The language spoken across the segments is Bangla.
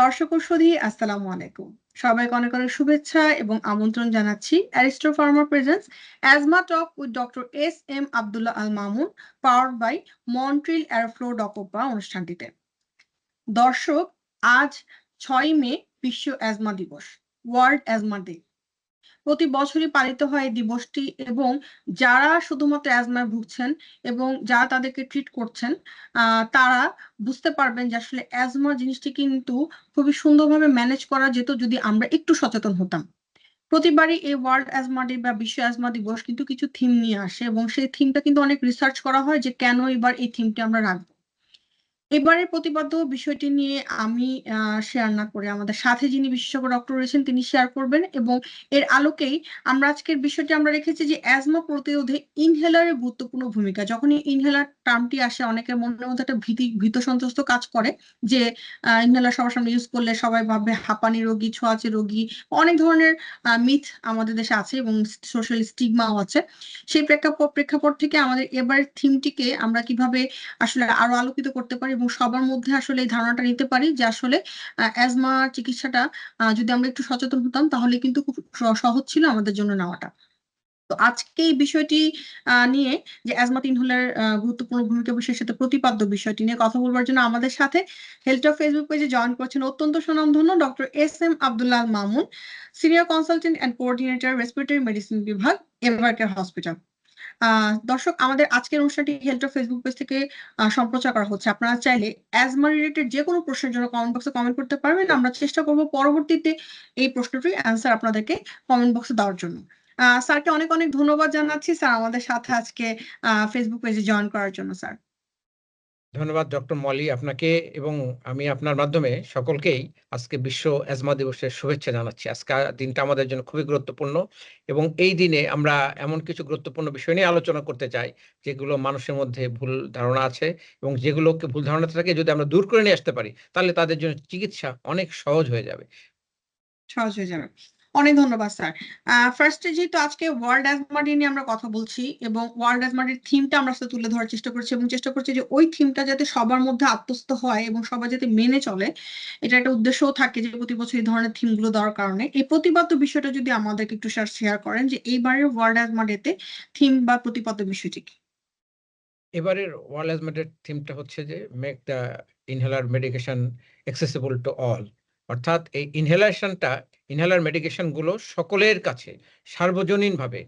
দর্শক সুধী আসসালামু আলাইকুম। সবাইকে অনেক অনেক শুভেচ্ছা এবং আমন্ত্রণ জানাচ্ছি Aristo Pharma presence asthma talk with doctor S M Abdullah Al Mamun power by Montril Airflow ডকোপা অনুষ্ঠানটিতে। দর্শক, আজ ছয় মে বিশ্ব অ্যাজমা দিবস ওয়ার্ল্ড অ্যাজমা ডে প্রতি বছরই পালিত হয় এই দিবসটি এবং যারা শুধুমাত্র অ্যাজমায় ভুগছেন এবং যারা তাদেরকে ট্রিট করছেন তারা বুঝতে পারবেন যে আসলে অ্যাজমা জিনিসটি কিন্তু খুবই সুন্দরভাবে ম্যানেজ করা যেত যদি আমরা একটু সচেতন হতাম। প্রতিবারই এই ওয়ার্ল্ড অ্যাজমা ডে বা বিশ্ব অ্যাজমা দিবস কিন্তু কিছু থিম নিয়ে আসে এবং সেই থিমটা কিন্তু অনেক রিসার্চ করা হয় যে কেন এবার এই থিমটি আমরা রাখব। এবারের প্রতিপাদ্য বিষয়টি নিয়ে আমি শেয়ার না করে আমাদের সাথে যিনি বিশেষজ্ঞ ডক্টর রয়েছেন তিনি শেয়ার করবেন এবং এর আলোকেই আমরা আজকের বিষয়টি আমরা রেখেছি যে অ্যাজমা প্রতিরোধে ইনহেলারের গুরুত্বপূর্ণ ভূমিকা। যখনই ইনহেলার টার্মটি আসে অনেকের মনের মধ্যে একটা ভীতি, ভীত সন্ত্রস্ত কাজ করে যে ইনহেলার সবার সামনে ইউজ করলে সবাই ভাববে হাঁপানি রোগী, ছোঁয়াচে রোগী, অনেক ধরনের মিথ আমাদের দেশে আছে এবং সোশ্যাল স্টিগমাও আছে। সেই প্রেক্ষাপট প্রেক্ষাপট থেকে আমাদের এবারের থিমটিকে আমরা কীভাবে আসলে আরও আলোকিত করতে পারি এবং সবার মধ্যে আসলে এই ধারণাটা নিতে পারি যে আসলে অ্যাজমা চিকিৎসাটা যদি আমরা একটু সচেতন হতাম তাহলে কিন্তু খুব সহজ ছিল আমাদের জন্য নেওয়াটা। তো আজকে এই বিষয়টি নিয়ে যে অ্যাজমা ইনহেলার গুরুত্বপূর্ণ ভূমিকা বিষয়ের সাথে প্রতিপাদ্য বিষয়টি নিয়ে কথা বলবার জন্য আমাদের সাথে হেলথ অফ ফেসবুক পেজে জয়েন করছেন অত্যন্ত সুনামধন্য doctor S M Abdullah Mamun senior consultant and coordinator respiratory medicine বিভাগ এভারকের হসপিটাল দর্শক, আমাদের আজকের অনুষ্ঠানটি হেলথ ফেসবুক পেজ থেকে সম্প্রচার করা হচ্ছে। আপনারা চাইলে অ্যাজমা রিলেটেড যে কোনো প্রশ্নের জন্য কমেন্ট বক্সে কমেন্ট করতে পারবেন। আমরা চেষ্টা করব পরবর্তীতে এই প্রশ্নটির অ্যান্সার আপনাদেরকে কমেন্ট বক্সে দেওয়ার জন্য। স্যারকে অনেক অনেক ধন্যবাদ জানাচ্ছি। স্যার আমাদের সাথে আজকে ফেসবুক পেজে জয়েন করার জন্য, স্যার। ধন্যবাদ ডক্টর মলি আপনাকে এবং আমি আপনার মাধ্যমে সকলকেই আজকে বিশ্ব অ্যাজমা দিবসের শুভেচ্ছা জানাচ্ছি। আজকে দিনটা আমাদের জন্য খুবই গুরুত্বপূর্ণ এবং এই দিনে আমরা এমন কিছু গুরুত্বপূর্ণ বিষয় নিয়ে আলোচনা করতে চাই, যেগুলো মানুষের মধ্যে ভুল ধারণা আছে এবং যেগুলোকে ভুল ধারণা থাকে যদি আমরা দূর করে নিয়ে আসতে পারি, তাহলে তাদের জন্য চিকিৎসা অনেক সহজ হয়ে যাবে। সহজ হয়ে যাবে। অনেক ধন্যবাদ, স্যার। ফার্স্টে যেহেতু আজকে ওয়ার্ল্ড অ্যাজমা ডে নিয়ে আমরা কথা বলছি এবং ওয়ার্ল্ড অ্যাজমা থিমটা আমরা সাথে তুলে ধরার চেষ্টা করছি এবং চেষ্টা করছি যে ওই থিমটা যাতে সবার মধ্যে আত্মস্থ হয় এবং সবাই যাতে মেনে চলে, এটা একটা উদ্দেশ্যও থাকে যে প্রতি বছর এই ধরনের থিমগুলো দেওয়ার কারণে। এই প্রতিপাদ্য বিষয়টা যদি আমাদেরকে একটু, স্যার শেয়ার করেন যে এইবারের ওয়ার্ল্ড অ্যাজমা ডেতে থিম বা প্রতিপাদ্য বিষয়টি কি? এবারের ওয়ার্ল্ড অ্যাজমা থিমটা হচ্ছে যে make the inhaler medication accessible to all অর্থাৎ এই ইনহেলেশনটা ইনহেলার মেডিকেশনগুলো সকলের কাছে সার্বজনীনভাবে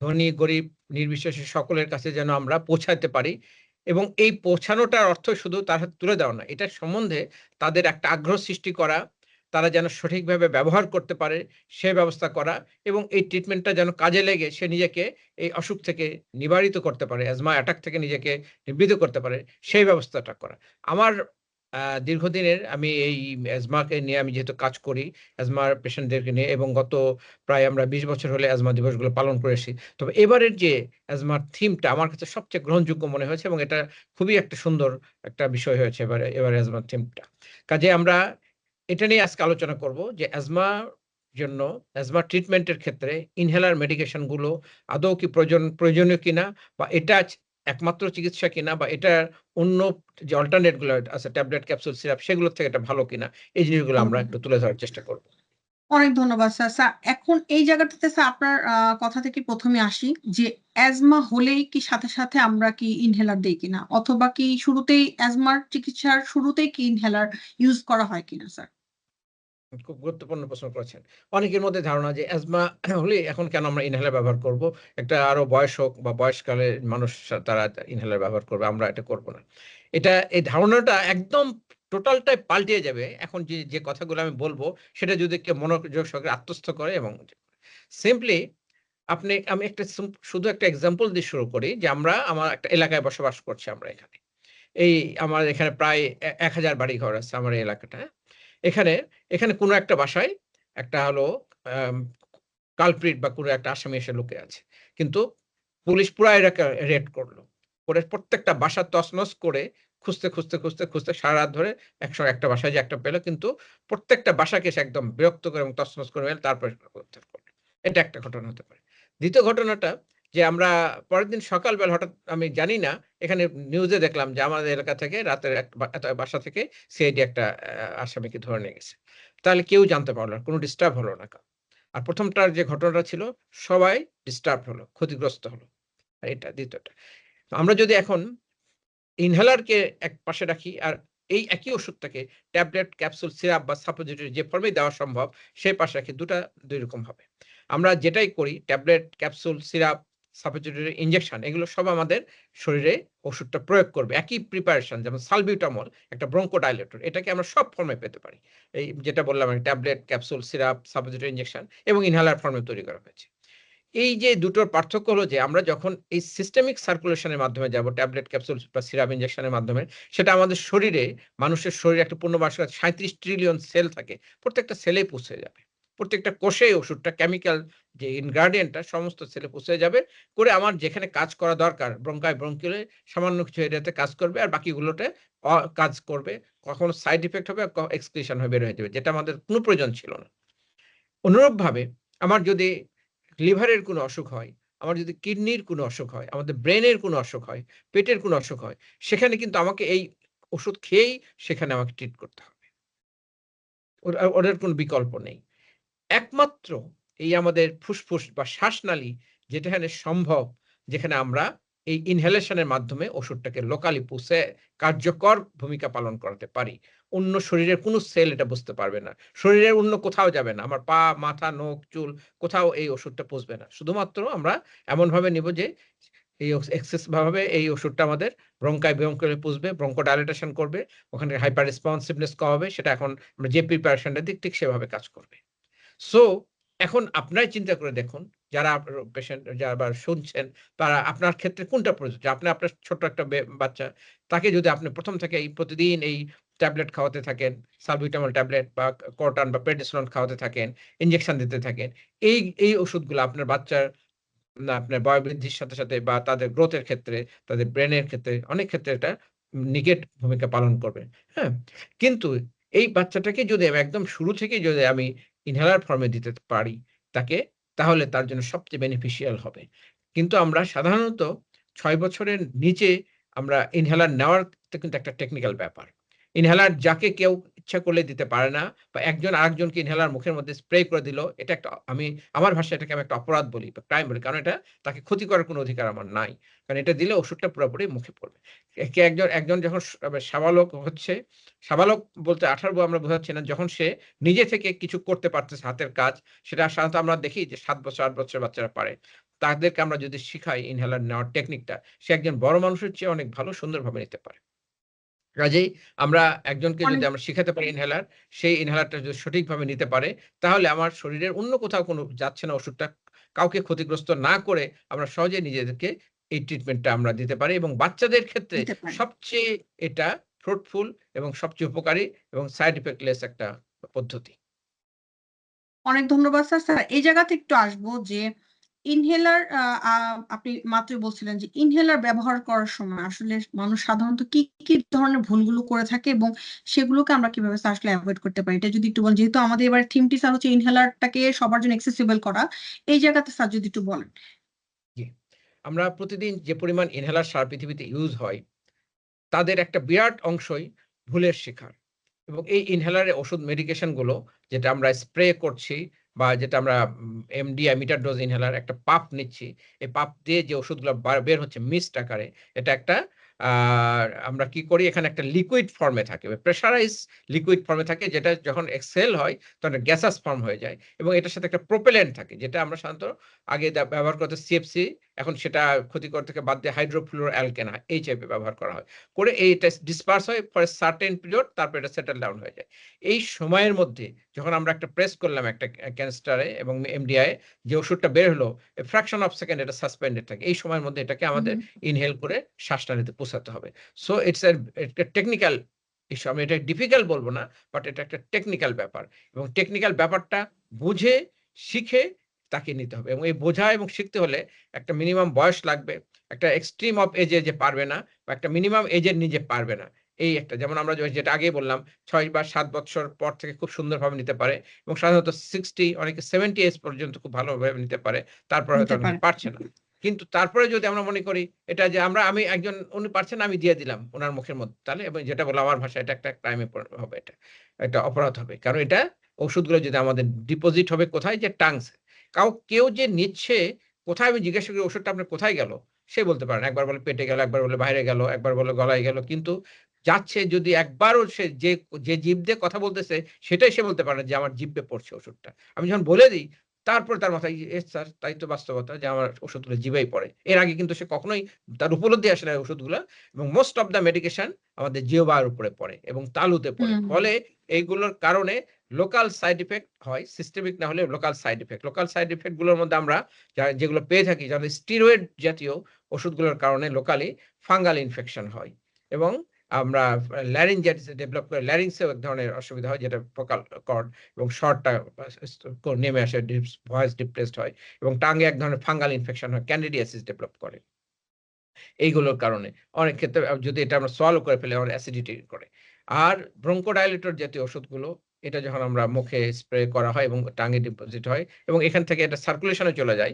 ধনী, গরিব, নির্বিশেষে সকলের কাছে যেন আমরা পৌঁছাতে পারি এবং এই পৌঁছানোটার অর্থ শুধু তার হাতে তুলে দেওয়া না এটার সম্বন্ধে তাদের একটা আগ্রহ সৃষ্টি করা, তারা যেন সঠিকভাবে ব্যবহার করতে পারে সে ব্যবস্থা করা এবং এই ট্রিটমেন্টটা যেন কাজে লেগে সে নিজেকে এই অসুখ থেকে নিবারিত করতে পারে অ্যাজমা অ্যাটাক থেকে নিজেকে নিবৃত করতে পারে, সেই ব্যবস্থাটা করা। আমার দীর্ঘদিনের আমি এই অ্যাজমাকে নিয়ে আমি যেহেতু কাজ করি, অ্যাজমার পেশেন্টদেরকে নিয়ে এবং গত প্রায় আমরা বিশ বছর হলে অ্যাজমা দিবসগুলো পালন করেছি তবে এবারের যে অ্যাজমার থিমটা আমার কাছে সবচেয়ে গ্রহণযোগ্য মনে হয়েছে এবং এটা খুবই একটা সুন্দর একটা বিষয় হয়েছে এবারে এবারে অ্যাজমার থিমটা। কাজে আমরা এটা নিয়ে আজকে আলোচনা করব যে অ্যাজমা জন্য অ্যাজমা ট্রিটমেন্টের ক্ষেত্রে ইনহেলার মেডিকেশনগুলো আদৌ কি প্রয়োজন, প্রয়োজনীয় কিনা বা এটা একমাত্র চিকিৎসা কিনা বা এটা অন্য যে অল্টারনেটগুলো আছে ট্যাবলেট ক্যাপসুল সিরাপ সেগুলোর থেকে এটা ভালো কিনা এই জিনিসগুলো আমরা একটু তুলে ধরার চেষ্টা করব। অনেক ধন্যবাদ স্যার। স্যার এখন এই জায়গাটাতে স্যার আপনার কথা থেকে প্রথমে আসি যে অ্যাজমা হলেই কি সাথে সাথে আমরা কি ইনহেলার দেই কিনা? অথবা কি শুরুতেই অ্যাজমার চিকিৎসার শুরুতেই কি ইনহেলার ইউজ করা হয় কিনা স্যার? খুব গুরুত্বপূর্ণ প্রশ্ন করেছেন। অনেকের মধ্যে ধারণা যে অ্যাজমা হলে এখন কেন আমরা ইনহেলার ব্যবহার করব? একটা আরও বয়স হোক বা বয়সকালে মানুষ তারা ইনহেলার ব্যবহার করবে, আমরা এটা করব না। এটা, এই ধারণাটা একদম টোটালটাই পাল্টিয়ে যাবে। এখন যে যে কথাগুলো আমি বলব, সেটা যদি কেউ মনোযোগ সহকারে আত্মস্থ করে এবং সিম্পলি আপনি, আমি একটা শুধু একটা এক্সাম্পল দিয়ে শুরু করি যে আমরা, আমার একটা এলাকায় বসবাস করছি আমরা এখানে। এই আমার এখানে প্রায় এক হাজার বাড়ি ঘর আছে আমার এলাকাটা হ্যাঁ? এখানে এখানে কোনো একটা বাসায় একটা হলো কালপ্রিট বা কোনো একটা আসামি এসে লোকে আছে। কিন্তু পুলিশ পুরো এলাকা রেড করল। করে প্রত্যেকটা বাসা তছনছ করে খুঁজতে খুঁজতে খুঁজতে খুঁজতে সারা রাত ধরে একশো একটা বাসায় যে একটা পেল। কিন্তু প্রত্যেকটা বাসাকে সে একদম বিরক্ত করে এবং তছনছ করে তারপরে এটা একটা ঘটনা হতে পারে। দ্বিতীয় ঘটনাটা যে আমরা পরের দিন সকালবেলা হঠাৎ আমি জানি না, এখানে নিউজে দেখলাম যে আমাদের এলাকা থেকে রাতের একটা বাসা থেকে সিআইডি একটা আসামিকে ধরে নিয়ে গেছে। তাহলে কেউ জানতে পারল না, কোনো ডিস্টার্ব হলো না। আর প্রথমটার যে ঘটনাটা ছিল, সবাই ডিস্টার্ব হলো, ক্ষতিগ্রস্ত হলো। আর এটা দ্বিতীয়টা। আমরা যদি এখন ইনহেলারকে এক পাশে রাখি, আর এই একই ওষুধটাকে ট্যাবলেট ক্যাপসুল সিরাপ বা সাপোজিটরি যে ফর্মেই দেওয়া সম্ভব, সেই পাশে রাখি, দুটা দুই রকম হবে। আমরা যেটাই করি tablet capsule syrup suppository injection এগুলো সব আমাদের শরীরে ওষুধটা প্রয়োগ করবে। একই প্রিপারেশন যেমন সালবিউটামল একটা ব্রঙ্কোডাইলেটর এটাকে আমরা সব ফর্মে পেতে পারি। এই যেটা বললাম tablet capsule syrup suppository injection এবং ইনহেলার ফর্মে তৈরি করা হয়েছে। এই যে দুটোর পার্থক্য হলো যে, আমরা যখন এই সিস্টেমিক সার্কুলেশনের মাধ্যমে যাব ট্যাবলেট ক্যাপসুল বা সিরাপ ইনজেকশনের মাধ্যমে, সেটা আমাদের শরীরে, মানুষের শরীরে একটা পূর্ণবার্ষিক সাঁত্রিশ ট্রিলিয়ন সেল থাকে, প্রত্যেকটা সেলে পৌঁছে যাবে। প্রত্যেকটা কোষে ওষুধটা কেমিক্যাল যে ইনগ্রাডিয়েন্টটা সমস্ত সেলে পৌঁছে যাবে, করে আমার যেখানে কাজ করা দরকার, ব্রঙ্কায় ব্রঙ্কিলে সামান্য কিছু এরিয়াতে কাজ করবে আর বাকিগুলোতে কাজ করবে, কখনো সাইড ইফেক্ট হবে এক্সক্রিশন হয়ে বের হয়ে যাবে, যেটা আমাদের কোনো প্রয়োজন ছিল না। অনুরূপভাবে আমার যদি লিভারের কোনো অসুখ হয়, আমার যদি কিডনির কোনো অসুখ হয়, আমাদের ব্রেনের কোনো অসুখ হয়, পেটের কোনো অসুখ হয়, সেখানে কিন্তু আমাকে এই ওষুধ খেয়েই সেখানে আমাকে ট্রিট করতে হবে। ওদের কোনো বিকল্প নেই। একমাত্র এই আমাদের ফুসফুস বা শ্বাসনালী যেখানে সম্ভব, যেখানে আমরা এই ইনহেলেশনের মাধ্যমে ওষুধটাকে লোকালি পুষে কার্যকর ভূমিকা পালন করতে পারি। অন্য শরীরের কোনো সেল এটা বুঝতে পারবে না। শরীরের অন্য কোথাও যাবে না। আমার পা, মাথা, নখ, চুল, কোথাও এই ওষুধটা পুষবে না। শুধুমাত্র আমরা এমনভাবে নিব যে এই এক্সেস ভাবে এই ওষুধটা আমাদের ব্রঙ্কায় ব্রঙ্কলে পুষবে ব্রঙ্কো ডাইলেটেশন করবে, ওখানে হাইপার রেসপন্সিভনেস কমাবে, সেটা এখন আমরা যে প্রিপারেশনটা দিক, ঠিক সেভাবে কাজ করবে। সো এখন আপনারাই চিন্তা করে দেখুন, যারা পেশেন্ট যারা শুনছেন, তারা আপনার ক্ষেত্রে কোনটা প্রযোজ্য আপনি আপনার ছোট একটা বাচ্চা, তাকে যদি আপনি প্রথম থেকে এই প্রতিদিন এই ট্যাবলেট খাওয়াতে থাকেন, সালবিটামল ট্যাবলেট বা কর্টান বা প্রেডিসলন খাওয়াতে থাকেন ইনজেকশন দিতে থাকেন, এই এই ওষুধগুলো আপনার বাচ্চার আপনার বয় বৃদ্ধির সাথে সাথে বা তাদের গ্রোথের ক্ষেত্রে, তাদের ব্রেনের ক্ষেত্রে, অনেক ক্ষেত্রে এটা নিগেট ভূমিকা পালন করবে। হ্যাঁ? কিন্তু এই বাচ্চাটাকে যদি আমি একদম শুরু থেকে যদি আমি ইনহেলার ফর্মে দিতে পারি তাকে, তাহলে তার জন্য সবচেয়ে বেনিফিশিয়াল হবে। কিন্তু আমরা সাধারণত ছয় বছরের নিচে আমরা ইনহেলার নেওয়ার কিন্তু একটা টেকনিক্যাল ব্যাপার। ইনহেলার যাকে কেউ ইচ্ছা করলে দিতে পারে না বা একজন আরেকজনকে ইনহেলার মুখের মধ্যে স্প্রে করে দিল, এটা একটা আমি, আমার ভাষায় এটাকে আমি একটা অপরাধ বলি বা ক্রাইম বলি, কারণ এটা তাকে ক্ষতি করার কোনো অধিকার আমার নাই। কারণ এটা দিলে ওষুধটা পুরোপুরি মুখে পড়বে। একজন একজন যখন সাবালক হচ্ছে, সাবালক বলতে আঠারো আমরা বোঝাচ্ছি না, যখন সে নিজে থেকে কিছু করতে পারতেছে হাতের কাজ, সেটা সাধারণত আমরা দেখি যে সাত বছর, আট বছর বাচ্চারা পারে। তাদেরকে আমরা যদি শিখাই ইনহেলার নেওয়ার টেকনিকটা সে একজন বড় মানুষের চেয়ে অনেক ভালো, সুন্দরভাবে নিতে পারে। কাজেই আমরা একজনকে যদি আমরা শিখাতে পারি ইনহেলার সেই ইনহেলারটা যদি সঠিকভাবে নিতে পারে তাহলে আমার শরীরের অন্য কোথাও কোনো যাচ্ছে না ওষুধটা কাউকে ক্ষতিগ্রস্ত না করে আমরা সহজে নিজেদেরকে এই ট্রিটমেন্টটা আমরা দিতে পারি এবং বাচ্চাদের ক্ষেত্রে সবচেয়ে এটা ফ্রুটফুল এবং সবচেয়ে উপকারী এবং সাইড ইফেক্টলেস একটা পদ্ধতি। অনেক ধন্যবাদ স্যার। স্যার এই জায়গাতে একটু আসব যে ইনহেলার আপনি মাত্রই বলছিলেন যে ইনহেলার ব্যবহার করার সময় আসলে মানুষ সাধারণত কি কি ধরনের ভুলগুলো করে থাকে এবং সেগুলোকে আমরা কীভাবে আসলে অ্যাভয়েড করতে পারি? এটা যদি একটু বলেন, যেহেতু আমাদের এবার থিমটি স্যার হচ্ছে ইনহেলারটাকে সবার জন্য অ্যাক্সেসিবল করা, এই জায়গাতে স্যার যদি একটু বলেন। আমরা প্রতিদিন যে পরিমাণ ইনহেলার সার পৃথিবীতে ইউজ হয়, তাদের একটা বিরাট অংশই ভুলের শিকার এবং এই ইনহেলারের ওষুধ মেডিকেশনগুলো যেটা আমরা স্প্রে করছি বা যেটা আমরা এমডি মিটার ডোজ ইনহেলার একটা পাপ নিচ্ছি। এই পাপ দিয়ে যে ওষুধগুলো বার- হচ্ছে মিস্ট আকারে, এটা একটা আমরা কি করি? এখানে একটা লিকুইড ফর্মে থাকে। প্রেশারাইজ লিকুইড ফর্মে থাকে, যেটা যখন এক্সেল হয়, তখন গ্যাসাস ফর্ম হয়ে যায় এবং এটার সাথে একটা প্রোপেলেন্ট থাকে, যেটা আমরা সাধারণত আগে ব্যবহার করতে সিএফসি এখন সেটা ক্ষতিকর থেকে বাদ দিয়ে হাইড্রোফ্লোর অ্যালকেনা এই টাইপের ব্যবহার করা হয়। করে এইটা ডিসপার্স হয় ফর সার্টেন পিরিয়ড তারপর এটা সেটেল ডাউন হয়ে যায়। এই সময়ের মধ্যে যখন আমরা একটা প্রেস করলাম একটা ক্যানস্টারে এবং এমডিআই যে ওষুধটা বের হলো ফ্র্যাকশন অফ সেকেন্ড এটা সাসপেন্ডেড থাকে। এই সময়ের মধ্যে এটাকে আমাদের ইনহেল করে শ্বাসনালীতে পৌঁছাতে হবে। সো ইটস একটা টেকনিক্যাল ইস্যু আমি এটা ডিফিকাল্ট বলব না বাট এটা একটা টেকনিক্যাল ব্যাপার। এবং টেকনিক্যাল ব্যাপারটা বুঝে শিখে তাকে নিতে হবে। এবং এই বোঝা এবং শিখতে হলে একটা মিনিমাম বয়স লাগবে একটা এক্সট্রিম অফ এজে যে পারবে না বা একটা মিনিমাম এজের নিজে পারবে না। এই একটা যেমন আমরা যেটা আগেই বললাম ছয় বা সাত বছর পর থেকে খুব সুন্দরভাবে নিতে পারে এবং সাধারণত সিক্সটি অনেকে সেভেন্টি এজ পর্যন্ত খুব ভালোভাবে নিতে পারে তারপর হয়তো। পারছে না। কিন্তু তারপরে যদি আমরা মনে করি এটা যে আমরা আমি একজন উনি পারছেন আমি দিয়ে দিলাম ওনার মুখের মধ্যে তাহলে এবং যেটা বলো আমার ভাষা এটা একটা ক্রাইমে হবে এটা একটা অপরাধ হবে। কারণ এটা ওষুধগুলো যদি আমাদের ডিপোজিট হবে কোথায়? যে টাংস কাউ কেউ যে নিচ্ছে কোথায় আমি জিজ্ঞাসা করি ওষুধটা আপনার কোথায় গেল? সে বলতে পারেন একবার বলে পেটে গেল একবার বলে বাইরে গেল একবার বলে গলায় গেল। কিন্তু যাচ্ছে যদি একবারও সে যে যে জীব দিয়ে কথা বলতেছে সেটাই সে বলতে পারে যে আমার জিভে পড়ছে ওষুধটা। আমি যখন বলে দিই তারপর তার মাথায় এস স্যার তাই তো বাস্তবতা যে আমার ওষুধগুলো জিভেই পড়ে। এর আগে কিন্তু সে কখনোই তার উপলব্ধি আসে না ওষুধগুলো এবং মোস্ট অফ দ্য মেডিকেশন আমাদের জিওবার উপরে পড়ে এবং তালুতে পড়ে। ফলে এইগুলোর কারণে লোকাল সাইড ইফেক্ট হয় সিস্টেমিক না হলে local side effect local side ইফেক্টগুলোর মধ্যে আমরা যেগুলো পেয়ে থাকি যাদের স্টিরয়েড জাতীয় ওষুধগুলোর কারণে লোকালি ফাঙ্গাল ইনফেকশন হয় এবং আমরা ল্যারিঞ্জাইটিস ডেভেলপ করে ল্যারিংসেও এক ধরনের অসুবিধা হয়, যেটা ফোকাল কর্ড এবং শর্টটা নেমে আসে ভয়েস ডিপ্রেসড হয় এবং টাঙ্গে এক ধরনের ফাঙ্গাল ইনফেকশন হয় ক্যান্ডিডিয়াসিস ডেভেলপ করে। এইগুলোর কারণে অনেক ক্ষেত্রে যদি এটা আমরা সলভ করে ফেলে আমার অ্যাসিডিটি করে। আর ব্রঙ্কোডাইলেটর জাতীয় ওষুধগুলো এটা যখন আমরা মুখে স্প্রে করা হয় এবং টাঙ্গে ডিপোজিট হয় এবং এখান থেকে এটা সার্কুলেশনে চলে যায়।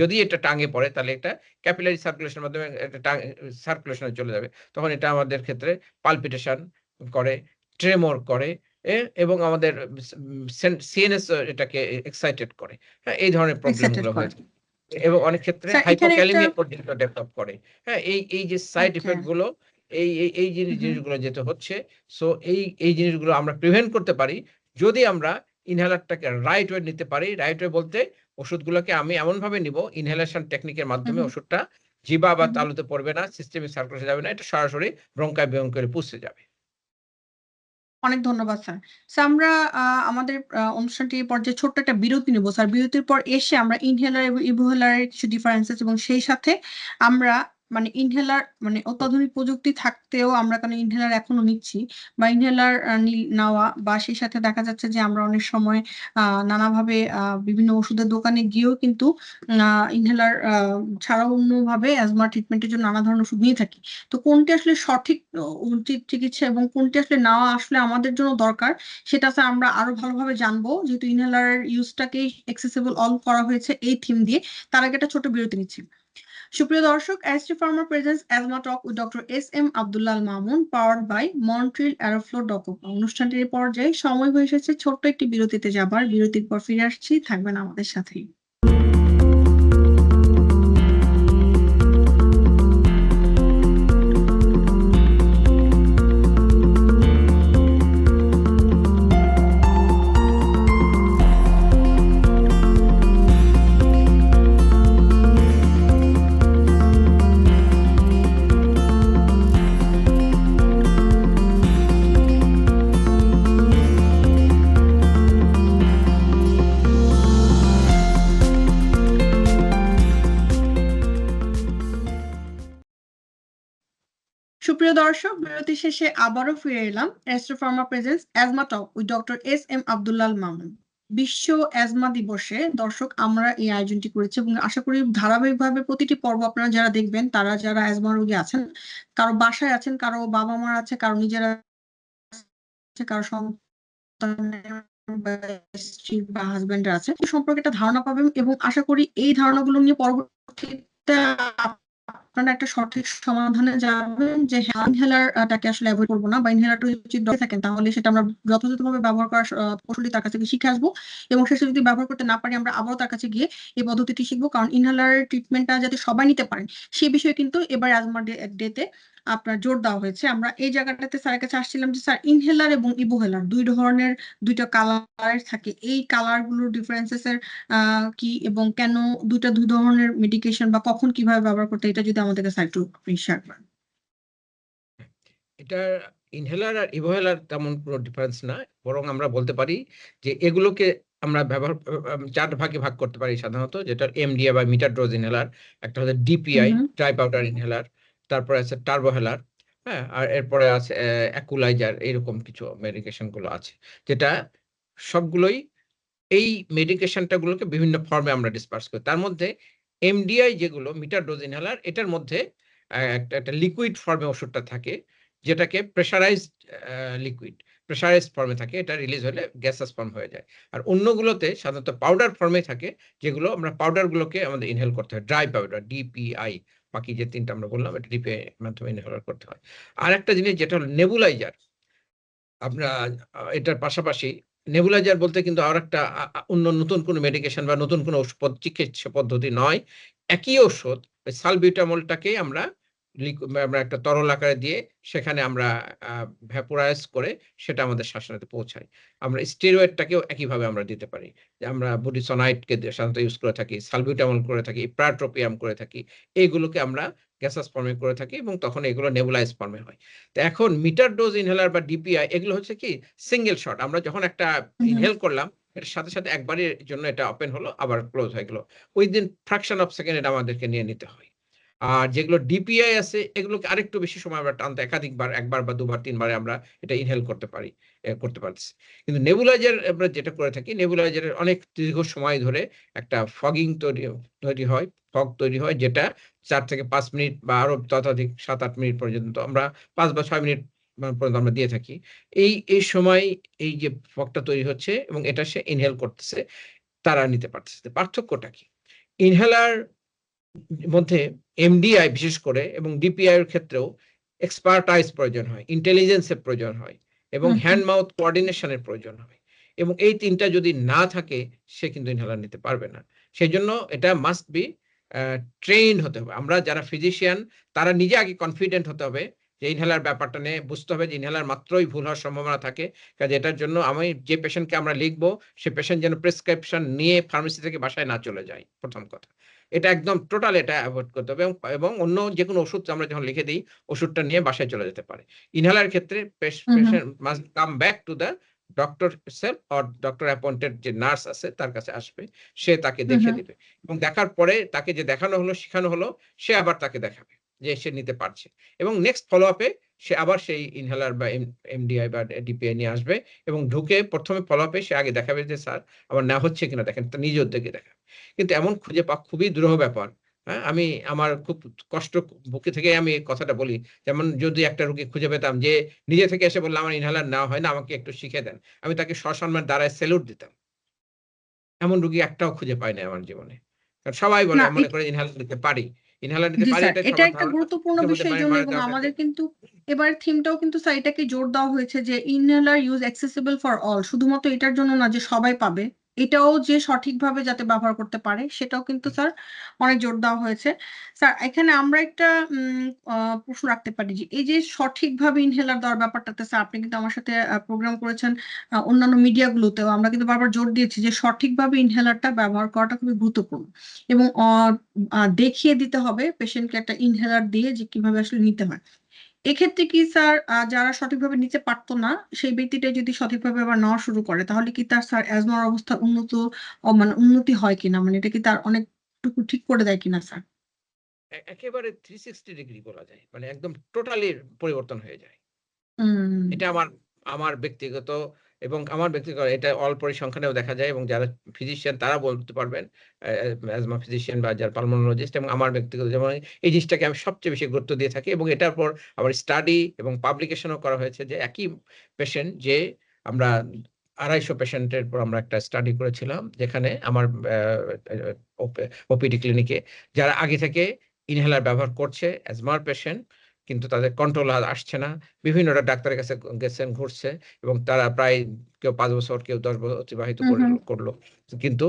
যদি এটা টাঙ্গে পড়ে তাহলে এটা ক্যাপিলারি সার্কুলেশনের মাধ্যমে এটা সার্কুলেশনে চলে যাবে। তখন এটা আমাদের ক্ষেত্রে পালপিটেশন করে ট্রেমর করে এবং আমাদের সিএনএস এটাকে এক্সাইটেড করে। হ্যাঁ এই ধরনের প্রবলেমগুলো। হয়েছে এবং অনেক ক্ষেত্রে হাইপোক্যালেমিয়া পর্যন্ত ডেভেলপ করে। হ্যাঁ এই এই যে সাইড Okay. ইফেক্টগুলো এই এই এই জিনিস জিনিসগুলো যেতে হচ্ছে। সো এই এই জিনিসগুলো আমরা প্রিভেন্ট করতে পারি যদি আমরা ইনহেলারটাকে রাইট ওয়ে নিতে পারি। রাইট ওয়ে বলতে ওষুধগুলোকে আমি এমন ভাবে নিব ইনহেলেশন টেকনিকের মাধ্যমে ওষুধটা জিবা বা। তালুতে পড়বে না সিস্টেমে সার্কুলেশন যাবে না এটা সরাসরি ব্রঙ্কায় বিয়ঙ্করে পুষতে যাবে। অনেক ধন্যবাদ স্যার। স্যার আমরা আমাদের অনুষ্ঠানটি পর্যায়ে ছোট্ট একটা বিরতি নেব স্যার। বিরতির পর এসে আমরা ইনহেলার এবং ইভোহেলারের কিছু ডিফারেন্সেস এবং সেই সাথে আমরা মানে ইনহেলার মানে অত্যাধুনিক প্রযুক্তি থাকতেও আমরা কেন ইনহেলার এখনও নিচ্ছি বা ইনহেলার নেওয়া বা সেই সাথে দেখা যাচ্ছে যে আমরা অনেক সময় নানাভাবে বিভিন্ন ওষুধের দোকানে গিয়েও কিন্তু ইনহেলার ছাড়াও অন্যভাবে অ্যাজমা ট্রিটমেন্টের জন্য নানা ধরনের ওষুধ নিয়ে থাকি। তো কোনটি আসলে সঠিক উচিত চিকিৎসা এবং কোনটি আসলে নেওয়া আসলে আমাদের জন্য দরকার সেটা স্যার আমরা আরও ভালোভাবে জানব। যেহেতু ইনহেলার ইউজটাকে অ্যাক্সেসিবল অল করা হয়েছে এই থিম দিয়ে, তার আগে একটা ছোট বিরতি নিচ্ছি। সুপ্রিয় দর্শক অ্যাস্ট্রি farmer presence asthma talk with doctor S M Abdullah Mamun power by Montril Airflow ডকোপা অনুষ্ঠানটির পর্যায়ে সময় হয়ে এসেছে ছোট্ট একটি বিরতিতে যাবার। বিরতির পর ফিরে আসছি, থাকবেন আমাদের সাথেই। সুপ্রিয় দর্শক, বিরতি শেষে আবারও ফিরে এলাম Astro Pharma presence asthma talk with doctor S M Abdullah Mamun বিশ্ব অ্যাজমা দিবসে দর্শক, আমরা এই আয়োজনটি করেছি এবং আশা করি ধারাবাহিকভাবে প্রতিটি পর্ব আপনারা যারা দেখবেন, তারা যারা অ্যাজমা রোগী আছেন, কারও বাসায় আছেন, কারও বাবা মার আছে, কারও নিজেরা কারও স্ত্রী বা হাজবেন্ডের আছে। সম্পর্কে একটা ধারণা পাবেন এবং আশা করি এই ধারণাগুলো নিয়ে পরবর্তীতে আপনারা একটা সঠিক সমাধানে যাবেন যে ইনহেলার টাকে আসলে অ্যাভয়েড করব না বা ইনহেলারটা যদি ডক্টর থাকেন তাহলে সেটা আমরা যথাযথভাবে ব্যবহার করার কৌশলটি তার কাছে গিয়ে শিখে আসব এবং শেষে যদি ব্যবহার করতে না পারি, আমরা আবারও তার কাছে গিয়ে এই পদ্ধতিটি শিখব। কারণ ইনহেলার ট্রিটমেন্টটা যাতে সবাই নিতে পারেন, সে বিষয়ে কিন্তু এবার আজমা ডেতে আপনার জোর দেওয়া হয়েছে। আমরা এই জায়গাটাতে স্যারের কাছে আসছিলাম যে স্যার ইনহেলার এবং ইবোহেলার দুই ধরনের দুইটা কালার থাকে। এই কালারগুলোর ডিফারেন্সেস এর কি এবং কেন দুইটা দুই ধরনের মেডিকেশন বা কখন কীভাবে ব্যবহার করতে এটা যদি আমাদেরকে স্যার একটু শেয়ার করেন। এটা ইনহেলার আর ইভোহেলার তেমন কোনো ডিফারেন্স না। বরং আমরা বলতে পারি যে এগুলোকে আমরা ব্যবহার চার ভাগে ভাগ করতে পারি সাধারণত যেটা এমডিএ বা মিটার ডোজ ইনহেলার একটা হচ্ছে ডিপিআই। ড্রাই পাউডার ইনহেলার তারপরে আছে টার্বোহেলার হ্যাঁ? আর এরপরে আছে অ্যাকুলাইজার এরকম কিছু মেডিকেশনগুলো আছে, যেটা সবগুলোই এই মেডিকেশনটা গুলোকে বিভিন্ন ফর্মে আমরা ডিসপার্স করি। তার মধ্যে এমডিআই যেগুলো মিটার ডোজ ইনহেলার এটার মধ্যে একটা একটা লিকুইড ফর্মে ওষুধটা থাকে, যেটাকে প্রেশারাইজড লিকুইড প্রেসারাইজড ফর্মে থাকে, এটা রিলিজ হলে গ্যাসাস ফর্ম হয়ে যায়। আর অন্যগুলোতে সাধারণত পাউডার ফর্মে থাকে, যেগুলো আমরা পাউডারগুলোকে আমাদের ইনহেল করতে হয় ড্রাই পাউডার ডিপিআই বাকি যে তিনটা আমরা বললাম, এটা ডিপিআই মাধ্যমে ইনহেল করতে হয়। আর একটা জিনিস যেটা হলো নেবুলাইজার আমরা এটার পাশাপাশি নেবুলাইজার বলতে কিন্তু আর একটা অন্য নতুন কোনো মেডিকেশন বা নতুন কোনো ওষুধ চিকিৎসা পদ্ধতি নয়। একই ওষুধ সালবিউটামলটাকে আমরা আমরা একটা তরল আকারে দিয়ে সেখানে আমরা ভ্যাপোরাইজ করে সেটা আমাদের শ্বাসনালীতে পৌঁছাই আমরা স্টেরয়েডটাকেও একইভাবে আমরা দিতে পারি। যে আমরা বুডিসোনাইটকে সাধারণত ইউজ করে থাকি সালবিউটামল করে থাকি প্রাট্রোপিয়াম করে থাকি এইগুলোকে আমরা গ্যাসাস ফর্মে করে থাকি এবং তখন এগুলো নেবুলাইজ ফর্মে হয়। তো এখন মিটার ডোজ ইনহেলার বা ডিপিআই এগুলো হচ্ছে কি? সিঙ্গেল শট আমরা যখন একটা। ইনহেল করলাম এর সাথে সাথে একবারের জন্য এটা ওপেন হলো আবার ক্লোজ হয়ে গেল। উইদিন ফ্র্যাকশন অফ সেকেন্ড এটা আমাদেরকে নিয়ে নিতে হয়। আর যেগুলো ডিপিআই আছে, এগুলোকে আরেকটু বেশি সময় আমরা টানতে, একাধিকবার, একবার বা দুবার, তিনবারে আমরা এটা ইনহেল করতে পারি করতে পারছি। কিন্তু নেবুলাইজার আমরা যেটা করে থাকি নেবুলাইজারের অনেক দীর্ঘ সময় ধরে একটা ফগিং তৈরি তৈরি হয় ফগ তৈরি হয়, যেটা চার থেকে পাঁচ মিনিট বা আরও ততোধিক সাত আট মিনিট পর্যন্ত আমরা পাঁচ বা ছয় মিনিট পর্যন্ত আমরা দিয়ে থাকি। এই এই সময় এই যে ফগটা তৈরি হচ্ছে এবং এটা সে ইনহেল করতেছে, তারা নিতে পারতেছে। পার্থক্যটা কি? ইনহেলার মধ্যে এমডিআই বিশেষ করে এবং ডিপিআই এর ক্ষেত্রেও এক্সপার্টাইজ প্রয়োজন হয় ইন্টেলিজেন্সের প্রয়োজন হয় এবং। হ্যান্ড মাউথ কোঅর্ডিনেশনের প্রয়োজন হয় এবং এই তিনটা যদি না থাকে সে কিন্তু ইনহেলার নিতে পারবে না সেই জন্য এটা মাস্ট বি ট্রেইন হতে হবে আমরা যারা ফিজিশিয়ান তারা নিজে আগে কনফিডেন্ট হতে হবে যে ইনহেলার ব্যাপারটা নিয়ে বুঝতে হবে যে ইনহেলার মাত্রই ভুল হওয়ার সম্ভাবনা থাকে। কাজে এটার জন্য আমি যে পেশেন্টকে আমরা লিখব সে পেশেন্ট যেন প্রেসক্রিপশন নিয়ে ফার্মেসি থেকে বাসায় না চলে যায় প্রথম কথা। এটা একদম টোটাল এটা অ্যাভয়েড করতে হবে এবং- অন্য যে কোনো ওষুধ আমরা যখন লিখে দিই ওষুধটা নিয়ে বাসায় চলে যেতে পারে। ইনহেলার ক্ষেত্রে। Patient must come back to the doctor self or doctor appointed যে নার্স আছে তার কাছে আসবে সে তাকে দেখে। দিবে। এবং দেখার পরে তাকে যে দেখানো হলো শেখানো হলো সে আবার তাকে দেখাবে। যে সে নিতে পারছে। এবং নেক্সট ফলো আপে সে আবার সেই ইনহেলার বা এমডিআই বা ডিপিআই নিয়ে আসবে এবং ঢুকে প্রথমে ফলো আপে সে আগে দেখাবে যে স্যার আমার নেওয়া হচ্ছে কিনা? দেখেন তা নিজ উদ্যোগে দেখাবে। কিন্তু এমন খুঁজে পাওয়া খুবই দুরূহ ব্যাপার। হ্যাঁ আমি আমার খুব কষ্ট বুকে থেকে আমি কথাটা বলি। যেমন যদি একটা রুগী খুঁজে পেতাম যে নিজে থেকে এসে বললাম আমার ইনহেলার নেওয়া হয় না আমাকে একটু শিখে দেন। আমি তাকে সসম্মান দ্বারায় সেলুট দিতাম। এমন রুগী একটাও খুঁজে পাই না আমার জীবনে। কারণ সবাই বলে মনে করে ইনহেলার নিতে পারি। ইনহেলার নিতে পারি এটা একটা গুরুত্বপূর্ণ বিষয়ের জন্য এবং আমাদের কিন্তু এবার থিমটাও কিন্তু স্যার এটাকে জোর দেওয়া হয়েছে যে inhaler use accessible for all শুধুমাত্র এটার জন্য না যে সবাই পাবে। এটাও যে সঠিকভাবে যাতে ব্যবহার করতে পারে সেটাও কিন্তু স্যার অনেক জোর দেওয়া হয়েছে। স্যার এখানে আমরা একটা প্রশ্ন রাখতে পারি যে এই যে সঠিকভাবে ইনহেলার দেওয়ার ব্যাপারটাতে স্যার আপনি কিন্তু আমার সাথে প্রোগ্রাম করেছেন অন্যান্য মিডিয়াগুলোতেও। আমরা কিন্তু বারবার জোর দিয়েছি যে সঠিকভাবে ইনহেলারটা ব্যবহার করাটা খুবই গুরুত্বপূর্ণ। এবং দেখিয়ে দিতে হবে পেশেন্টকে একটা ইনহেলার দিয়ে যে কীভাবে আসলে নিতে হয়। এক্ষেত্রে কি স্যার যারা সঠিকভাবে নিতে পারতো না সেই ব্যক্তিটা যদি সঠিকভাবে আবার নেওয়া শুরু করে তাহলে কি তার স্যার অ্যাজমার অবস্থা উন্নত মানে উন্নতি হয় কিনা? মানে এটা কি তার অনেকটুকু ঠিক করে দেয় কিনা স্যার? একেবারে থ্রি সিক্সটি ডিগ্রি বলা যায়। মানে একদম টোটালি পরিবর্তন হয়ে যায়। এটা আমার আমার ব্যক্তিগত এবং আমার ব্যক্তিগত এটা অল পরিসংখ্যানেও দেখা যায় এবং যারা ফিজিশিয়ান তারা বলতে পারবেন অ্যাজমা ফিজিশিয়ান বা যারা পালমোনোলজিস্ট এবং আমার ব্যক্তিগত যেমন এই জিনিসটাকে আমি সবচেয়ে বেশি গুরুত্ব দিয়ে থাকি এবং এটার পর আবার স্টাডি এবং পাবলিকেশনও করা হয়েছে যে একই পেশেন্ট যে আমরা আড়াইশো পেশেন্টের পর আমরা একটা স্টাডি করেছিলাম যেখানে আমার ওপিডি ক্লিনিকে যারা আগে থেকে ইনহেলার ব্যবহার করছে অ্যাজমার পেশেন্ট কিন্তু তাদের কন্ট্রোল আসছে না। বিভিন্ন ডাক্তারের কাছে গেছেন ঘুরছে এবং তারা প্রায় কেউ পাঁচ বছর কেউ দশ বছর অতিবাহিত করল কিন্তু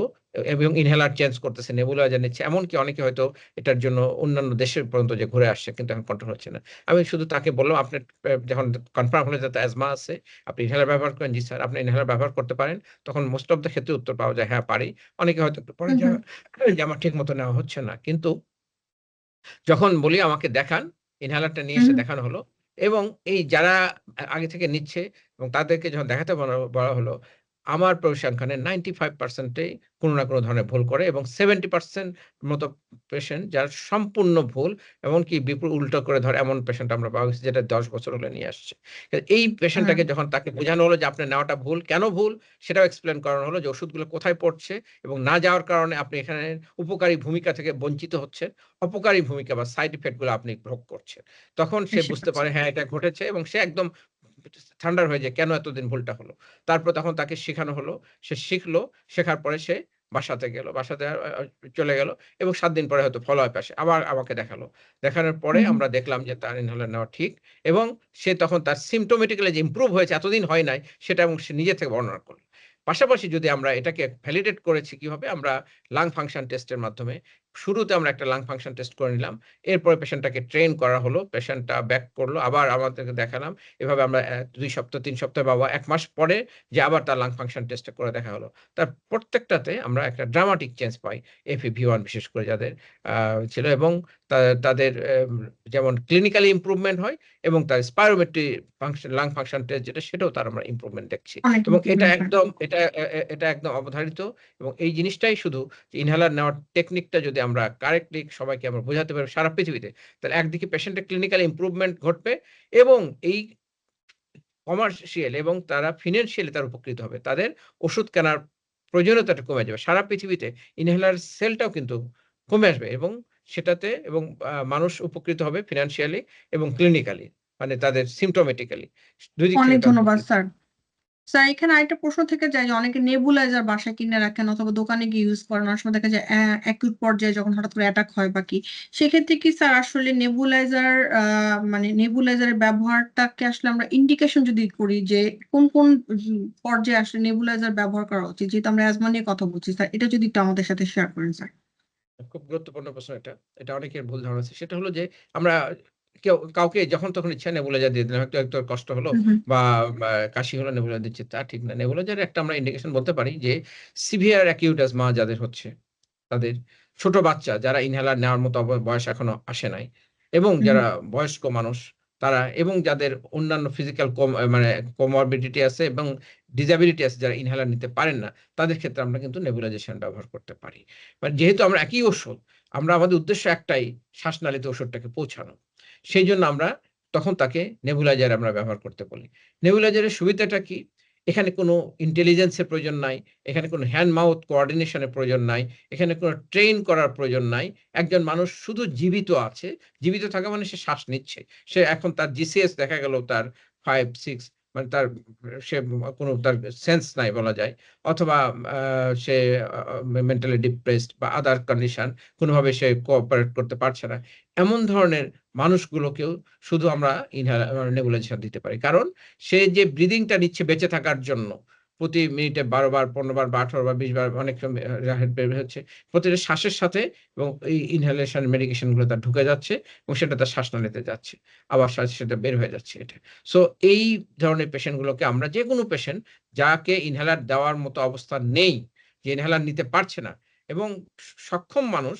এবং ইনহেলার চেঞ্জ করতেছে নেবুলাইজার নিচ্ছে। এমনকি অনেকে হয়তো এটার জন্য অন্যান্য দেশের পর্যন্ত যে ঘুরে আসছে কিন্তু এখন কন্ট্রোল হচ্ছে না। আমি শুধু তাকে বললাম আপনি যখন কনফার্ম হলে যাতে অ্যাজমা আছে আপনি ইনহেলার ব্যবহার করেন। জি স্যার আপনি ইনহেলার ব্যবহার করতে পারেন। তখন মোস্ট অফ দ্য ক্ষেত্রে উত্তর পাওয়া যায় হ্যাঁ পারি। অনেকে হয়তো একটু পরে হুম যে হুম। যে আমার ঠিক মতো নেওয়া হচ্ছে না। কিন্তু যখন বলি আমাকে দেখান। ইনহেলারটা নিয়ে এসে দেখানো হলো এবং এই যারা আগে থেকে নিচ্ছে এবং তাদেরকে যখন দেখাতে বলা- বলা হলো আমার পরিসংখ্যানে নাইনটি ফাইভ পার্সেন্টেই কোনো না কোনো ধরনের ভুল করে এবং সেভেন্টি পার্সেন্ট মতো পেশেন্ট যার সম্পূর্ণ ভুল এমনকি বিপুল উল্টো করে ধরে এমন পেশেন্ট আমরা পাওয়া গেছি যেটা দশ বছর হলে নিয়ে আসছে। এই পেশেন্টটাকে হ্যাঁ। যখন তাকে বোঝানো হলো যে আপনার নেওয়াটা ভুল কেন ভুল? সেটাও এক্সপ্লেন করানো হলো যে ওষুধগুলো কোথায় পড়ছে এবং না যাওয়ার কারণে আপনি এখানে উপকারী ভূমিকা থেকে বঞ্চিত হচ্ছেন অপকারী ভূমিকা বা সাইড ইফেক্টগুলো আপনি ভোগ করছেন। তখন সে বুঝতে পারে হ্যাঁ এটা ঘটেছে এবং সে একদম ঠান্ডার হয়ে যায় কেন এতদিন ভুলটা হলো? তারপর তখন তাকে শেখানো হলো। সে শিখলো শেখার পরে সে বাসাতে গেল বাসাতে চলে গেল এবং সাত দিন পরে হয়তো ফলো আপ আসে আবার আমাকে দেখাল। দেখানোর পরে। আমরা দেখলাম যে তার ইনহেলার নেওয়া ঠিক এবং সে তখন তার সিমটোমেটিক্যালি যে ইমপ্রুভ হয়েছে এতদিন হয় নাই সেটা এবং সে নিজে থেকে বর্ণনা করল। পাশাপাশি যদি আমরা এটাকে ভ্যালিডেট করেছি কীভাবে আমরা লাং ফাংশন টেস্টের মাধ্যমে শুরুতে আমরা একটা লাং ফাংশন টেস্ট করে নিলাম। এরপরে পেশেন্টটাকে ট্রেন করা হলো পেশেন্টটা ব্যাক করল আবার আমাদেরকে দেখালাম। এভাবে আমরা দুই সপ্তাহ তিন সপ্তাহ বা এক মাস পরে যে আবার তার লাং ফাংশন টেস্ট করে দেখা হলো। তার প্রত্যেকটাতে আমরা একটা ড্রামাটিক চেঞ্জ পাই এফি ভি ওয়ান বিশেষ করে যাদের ছিল এবং তাদের যেমন ক্লিনিক্যালি ইম্প্রুভমেন্ট হয় এবং তার spirometry function lung function test যেটা সেটাও তার আমরা ইমপ্রুভমেন্ট দেখছি। এবং এটা একদম এটা এটা একদম অবধারিত এবং এই জিনিসটাই শুধু ইনহেলার নেওয়ার টেকনিকটা যদি আমরা কারেক্টলি সবাইকে আমরা বোঝাতে পারি সারা পৃথিবীতে। তাহলে একদিকে পেশেন্টের ক্লিনিক্যাল ইমপ্রুভমেন্ট ঘটবে এবং এই কমার্শিয়াল এবং তারা ফিনান্সিয়ালি তার উপকৃত হবে। তাদের ওষুধ কেনার প্রয়োজনীয়তাটা কমে যাবে। সারা পৃথিবীতে ইনহেলার সেলটাও কিন্তু কমে আসবে এবং সেটাতে এবং মানুষ উপকৃত হবে ফিনান্সিয়ালি এবং ক্লিনিক্যালি মানে তাদের সিমটোমেটিক্যালি অনেক ধন্যবাদ স্যার। স্যার এখানে আরেকটা প্রশ্ন থেকে যায় যে অনেকে নেবুলাইজার বাসায় কিনে রাখেন অথবা দোকানে গিয়ে ইউজ করেন। অনেক সময় দেখা যায় অ্যাকিউট পর্যায়ে যখন হঠাৎ করে অ্যাটাক হয় বা কি। সেক্ষেত্রে কি স্যার আসলে নেবুলাইজার মানে নেবুলাইজারের ব্যবহারটাকে আসলে আমরা ইন্ডিকেশন যদি করি যে কোন কোন পর্যায়ে আসলে নেবুলাইজার ব্যবহার করা উচিত, যেহেতু আমরা অ্যাজমা নিয়ে কথা বলছি স্যার এটা যদি একটু আমাদের সাথে শেয়ার করেন স্যার খুব গুরুত্বপূর্ণ প্রশ্ন এটা। এটা অনেকের ভুল ধারণা আছে। সেটা হলো যে আমরা কেউ কাউকে যখন তখন ইচ্ছা নেবুলাইজার দিয়ে দিলাম একটু একটু কষ্ট হলো। বা কাশি হলো নেবুলাইজার দিচ্ছি তা ঠিক না। নেবুলাইজার একটা আমরা ইন্ডিকেশন বলতে পারি যে সিভিয়ার অ্যাকিউট অ্যাজমা যাদের হচ্ছে তাদের ছোট বাচ্চা যারা ইনহেলার নেওয়ার মতো বয়স এখনও আসে নাই এবং যারা বয়স্ক মানুষ তারা এবং যাদের অন্যান্য ফিজিক্যাল কম মানে কোমরবিডিটি আছে এবং ডিজাবিলিটি আছে যারা ইনহেলার নিতে পারেন না তাদের ক্ষেত্রে আমরা কিন্তু নেবুলাইজেশন ব্যবহার করতে পারি। মানে যেহেতু আমরা একই ওষুধ আমরা আমাদের উদ্দেশ্য একটাই শ্বাসনালীতে ওষুধটাকে পৌঁছানো। সেই জন্য আমরা তখন তাকে নেবুলাইজার আমরা ব্যবহার করতে বলি। নেবুলাইজারের সুবিধাটা কি? এখানে কোনো ইন্টেলিজেন্সের প্রয়োজন নাই, এখানে কোনো হ্যান্ড মাউথ কোঅর্ডিনেশনের প্রয়োজন নাই, এখানে কোনো ট্রেন করার প্রয়োজন নাই। একজন মানুষ শুধু জীবিত আছে, জীবিত থাকা মানে সে শ্বাস নিচ্ছে। সে এখন তার জিসিএস দেখা গেল, তার ফাইভ সিক্স মানে তার, সে কোনো তার সেন্স নাই বলা যায়। অথবা সে মেন্টালি ডিপ্রেসড বা আদার কন্ডিশন কোনোভাবে সে কোঅপারেট করতে পারছে না। এমন ধরনের মানুষগুলোকেও শুধু আমরা ইনহেলার নেবুলাইজেশন দিতে পারি। কারণ সে যে ব্রিদিংটা নিচ্ছে বেঁচে থাকার জন্য প্রতি মিনিটে বারো বার, পনেরো বার বা আঠারো বার, বিশ বার অনেক হেড বের হচ্ছে। প্রতিটা শ্বাসের সাথে এবং এই ইনহেলেশন মেডিকেশনগুলো তার ঢুকে যাচ্ছে এবং সেটা তার শ্বাসনালীতে যাচ্ছে। আবার শ্বাস সেটা বের হয়ে যাচ্ছে এটা। সো এই ধরনের পেশেন্ট গুলোকে আমরা যে কোনো পেশেন্ট যাকে ইনহেলার দেওয়ার মতো অবস্থা নেই, যে ইনহেলার নিতে পারছে না এবং সক্ষম মানুষ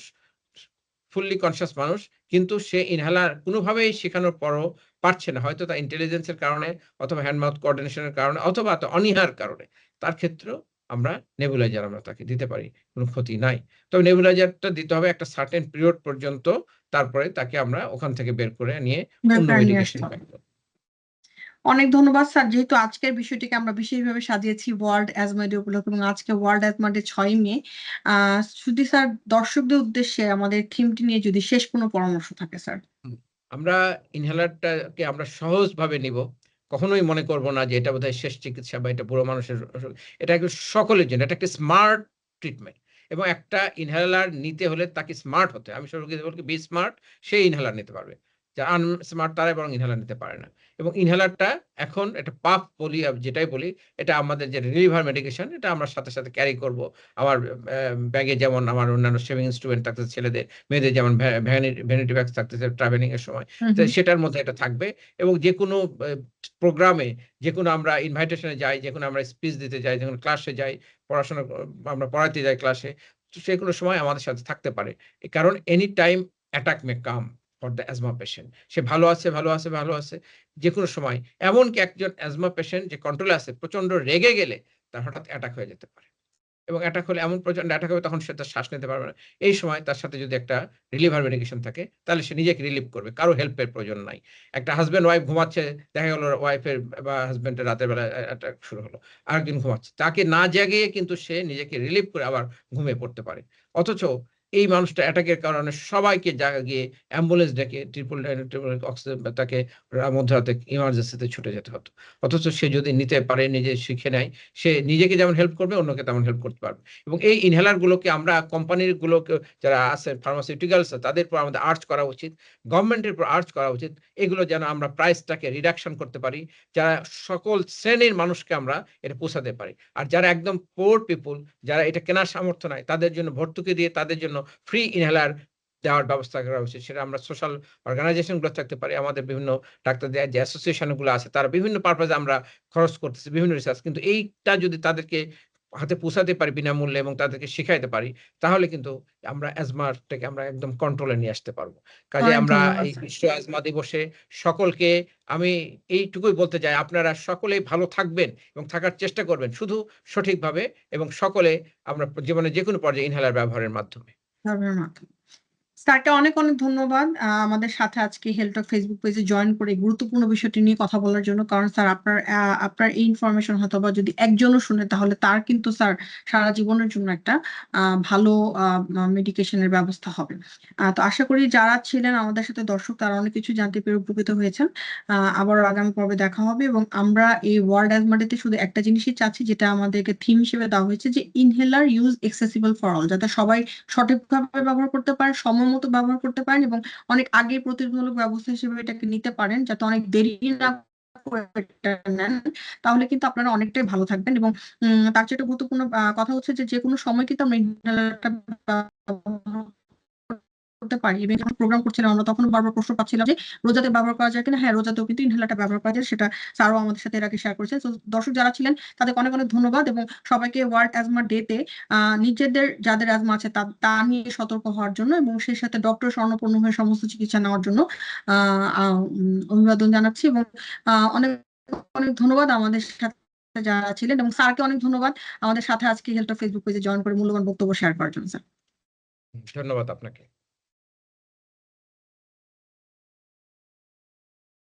ফুললি কনসিয়াস মানুষ কিন্তু সে ইনহেলার কোনোভাবেই শেখানোর পরও পারছে না। হয়তো তার ইন্টেলিজেন্সের কারণে অথবা হ্যান্ড মাউথ কোঅর্ডিনেশনের কারণে অথবা তো অনীহার কারণে। তার ক্ষেত্রেও আমরা নেবুলাইজার আমরা তাকে দিতে পারি কোনো ক্ষতি নাই। তবে নেবুলাইজারটা দিতে হবে একটা সার্টেন পিরিয়ড পর্যন্ত তারপরে তাকে আমরা ওখান থেকে বের করে নিয়ে অন্য মেডিকেশন। অনেক ধন্যবাদ, স্যার। যেহেতু আজকের বিষয়টিকে আমরা বিশেষভাবে সাজিয়েছি ওয়ার্ল্ড অ্যাজমা ডে উপলক্ষে এবং আজকে ওয়ার্ল্ড অ্যাজমা ডে ছয় মে শুধু স্যার দর্শকদের উদ্দেশ্যে আমাদের থিমটি নিয়ে যদি শেষ কোনো পরামর্শ থাকে, স্যার। আমরা ইনহেলারটাকে আমরা সহজভাবে নিব। কখনোই মনে করব না যে এটা বোধহয় শেষ চিকিৎসা বা এটা বুড়ো মানুষের এটা সকলের জন্য, এটা একটা স্মার্ট ট্রিটমেন্ট এবং একটা ইনহেলার নিতে হলে তাকে স্মার্ট হতে। আমি সব রোগীদের বলি বি স্মার্ট, সে ইনহেলার নিতে পারবে। যারা আনস্মার্ট তারাই বরং ইনহেলার নিতে পারে না। এবং ইনহেলারটা এখন এটা পাপ বলি যেটাই বলি এটা আমাদের যে রিলিভার মেডিকেশন এটা আমরা সাথে সাথে ক্যারি করব। আমার ব্যাগে যেমন আমার অন্যান্য সেভিং ইনস্ট্রুমেন্ট থাকতেছে ছেলেদের মেয়েদের যেমন ভ্যানিটি ব্যাগ থাকতেছে ট্রাভেলিং এর সময়। তো সেটার মধ্যে এটা থাকবে এবং যে কোনো প্রোগ্রামে যে কোনো আমরা ইনভাইটেশনে যাই যে কোনো আমরা স্পিচ দিতে যাই যে কোনো ক্লাসে যাই পড়াশোনা আমরা পড়াতে যাই ক্লাসে তো সে কোনো সময় আমাদের সাথে থাকতে পারে। কারণ any time attack may come for the asthma patient সে ভালো আছে ভালো আছে ভালো আছে যে কোনো সময়। এমনকি একজন অ্যাজমা পেশেন্ট যে কন্ট্রোলে আছে প্রচণ্ড রেগে গেলে তার হঠাৎ অ্যাটাক হয়ে যেতে পারে। এবং অ্যাটাক হলে এমন প্রচণ্ড অ্যাটাক হবে, তখন সে তার শ্বাস নিতে পারবে না। এই সময় তার সাথে যদি একটা রিলিভার মেডিকেশন থাকে, তাহলে সে নিজেকে রিলিভ করবে। কারও হেল্পের প্রয়োজন নাই। একটা হাজব্যান্ড ওয়াইফ ঘুমাচ্ছে, দেখা গেল ওয়াইফের বা হাজব্যান্ডের রাতের বেলা অ্যাটাক শুরু হলো। আরেকদিন ঘুমাচ্ছে। তাকে না জাগিয়ে কিন্তু সে নিজেকে রিলিভ করে আবার ঘুমিয়ে পড়তে পারে। অথচ এই মানুষটা অ্যাটাকের কারণে সবাইকে জায়গা জাগিয়ে অ্যাম্বুলেন্স ডেকে ট্রিপল ট্রিপল অক্সিজেন তাকে মধ্যরাতে ইমার্জেন্সিতে ছুটে যেতে হতো। অথচ সে যদি নিতে পারে, নিজে শিখে নেয়, সে নিজেকে যেমন হেল্প করবে, অন্যকে তেমন হেল্প করতে পারবে। এবং এই ইনহেলার গুলোকে আমরা কোম্পানির গুলোকে যারা আছে ফার্মাসিউটিক্যালস তাদের উপর আমাদের আর্চ করা উচিত। গভর্নমেন্টের উপর আর্চ করা উচিত। এগুলো যেন আমরা প্রাইসটাকে রিডাকশন করতে পারি, যারা সকল শ্রেণির মানুষকে আমরা এটা পৌঁছাতে পারি। আর যারা একদম পোর পিপুল যারা এটা কেনার সামর্থ্য নাই, তাদের জন্য ভর্তুকি দিয়ে, তাদের জন্য ফ্রি ইনহেলার দেওয়ার ব্যবস্থা করা উচিত। সেটা আমরা সোশ্যাল অর্গানাইজেশনগুলো থাকতে পারি আমাদের বিভিন্ন ডাক্তারদের যে অ্যাসোসিয়েশনগুলো আছে তারা বিভিন্ন পারপাজে আমরা খরচ করতেছি বিভিন্ন রিসার্চ কিন্তু এইটা যদি তাদেরকে হাতে পৌঁছাতে পারি বিনামূল্যে এবং তাদেরকে শিখাইতে পারি তাহলে কিন্তু আমরা অ্যাজমাটাকে আমরা একদম কন্ট্রোলে নিয়ে আসতে পারব। কাজে আমরা এই বিশ্ব অ্যাজমা দিবসে সকলকে আমি এইটুকুই বলতে চাই আপনারা সকলেই ভালো থাকবেন এবং থাকার চেষ্টা করবেন শুধু সঠিকভাবে এবং সকলে আমরা জীবনে যে কোনো পর্যায়ে ইনহেলার ব্যবহারের মাধ্যমে। ব্যবহারের মাধ্যমে স্যারকে অনেক অনেক ধন্যবাদ। আমাদের সাথে আজকে হেলথ ফেসবুক পেজে জয়েন করে গুরুত্বপূর্ণ বিষয়টি নিয়ে কথা বলার জন্য। কারণ স্যার আপনার আপনার এই ইনফরমেশন হয়তো বা যদি একজনও শুনে তাহলে তার কিন্তু স্যার সারা জীবনের জন্য একটা ভালো মেডিকেশনের ব্যবস্থা হবে। তো আশা করি যারা ছিলেন আমাদের সাথে দর্শক তারা অনেক কিছু জানতে পেরে উপকৃত হয়েছেন। আহ, আবারও আগামী পর্বে দেখা হবে এবং আমরা এই ওয়ার্ল্ড অ্যাজমাডেতে শুধু একটা জিনিসই চাচ্ছি যেটা আমাদেরকে থিম হিসেবে দেওয়া হয়েছে যে inhaler use accessible for all যাতে সবাই সঠিকভাবে ব্যবহার করতে পারে সময় মতো ব্যবহার করতে পারেন এবং অনেক আগে প্রতিরোধমূলক ব্যবস্থা হিসেবে এটাকে নিতে পারেন যাতে অনেক দেরি না নেন, তাহলে কিন্তু আপনারা অনেকটাই ভালো থাকবেন এবং তার চেয়ে গুরুত্বপূর্ণ কথা হচ্ছে যে যে কোনো সময় কিন্তু আমরা করতে পারি। এবং প্রোগ্রাম করছিলাম, আমরা তখন বারবার প্রশ্ন পাচ্ছিলাম যে, রোজাতে ব্যবহার করা যায় কিনা? হ্যাঁ রোজাতেও কিন্তু ইনহেলারটা ব্যবহার করা যায়, সেটা স্যারও আমাদের সাথে এর আগে শেয়ার করেছেন। তো দর্শক যারা ছিলেন তাদেরকে অনেক অনেক ধন্যবাদ এবং সবাইকে ওয়ার্ল্ড অ্যাজমা ডেতে নিজেদের যাদের অ্যাজমা আছে, তা নিয়ে সতর্ক হওয়ার জন্য এবং সেই সাথে ডক্টর স্বর্ণপূর্ণ হয়ে সমস্ত চিকিৎসা নেওয়ার জন্য অভিবাদন জানাচ্ছি এবং অনেক অনেক ধন্যবাদ আমাদের সাথে যারা ছিলেন এবং স্যারকে অনেক ধন্যবাদ আমাদের সাথে আজকে হেলথ ফেসবুক পেজে জয়েন করে মূল্যবান বক্তব্য শেয়ার করার জন্য, স্যার। ধন্যবাদ আপনাকে।